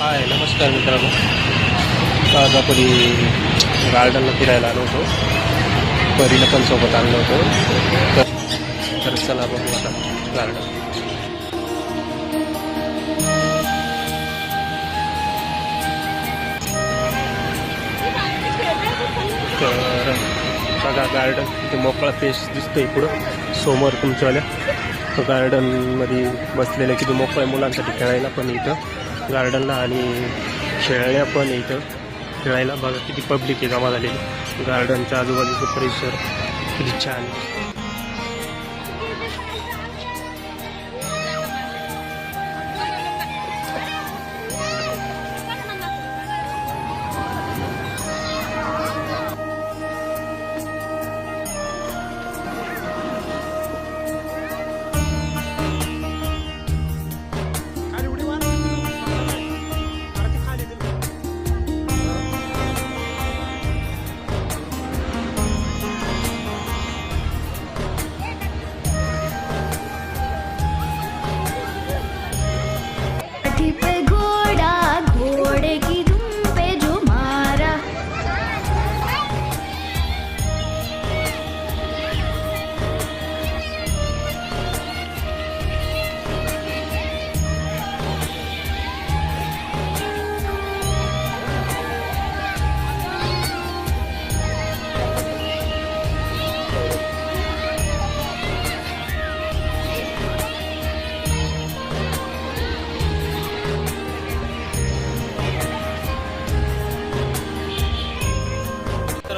हाय नमस्कार मित्रांनो. आज आपण गार्डनला फिरायला आलो होतो. परीला पण सोबत आणलं होतो. तर चला बघू आता गार्डन. तर बघा गार्डन इथे मोकळा पेस दिसतोय पुढं. समोर तुमच्यावाल्या. गार्डनमध्ये बसलेल्या किती मोकळ्या मुलांसाठी खेळायला पण इथं. गार्डनला आणि खेळण्या पण इथं. खेळायला बघा किती पब्लिक आहे जमा झालेली. गार्डनच्या आजूबाजूचं परिसर. किती छान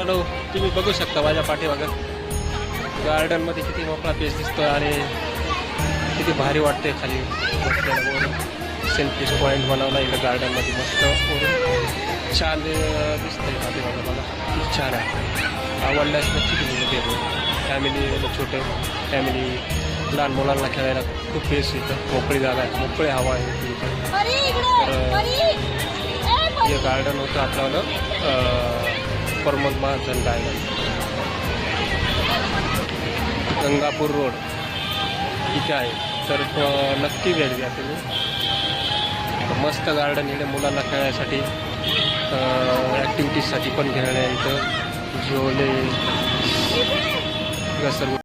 मित्रांनो तुम्ही बघू शकता माझ्या पाठीमागं. गार्डनमध्ये किती मोकळा पेस दिसतो आणि किती भारी वाटते खाली. सेल्फी पॉईंट बनवला इथं गार्डनमध्ये. मस्त छान दिसतंय पाठीमागं मला. खूप छान आहे. आवडल्यास नक्की तुम्ही येतो फॅमिली छोटं फॅमिली लहान मुलांना खेळायला खूप पेस इथं. मोकळी जागा आहे. मोकळी हवा आहे इथं. तर हे गार्डन होतं आपलं परमत महाजन डायमंड. गंगापूर रोड. इथे आहे. तर नक्की भेट द्या तुम्ही. मस्त गार्डन इकडे मुलांना खेळण्यासाठी ॲक्टिव्हिटीजसाठी पण खेळण्या इथं झोले सर्व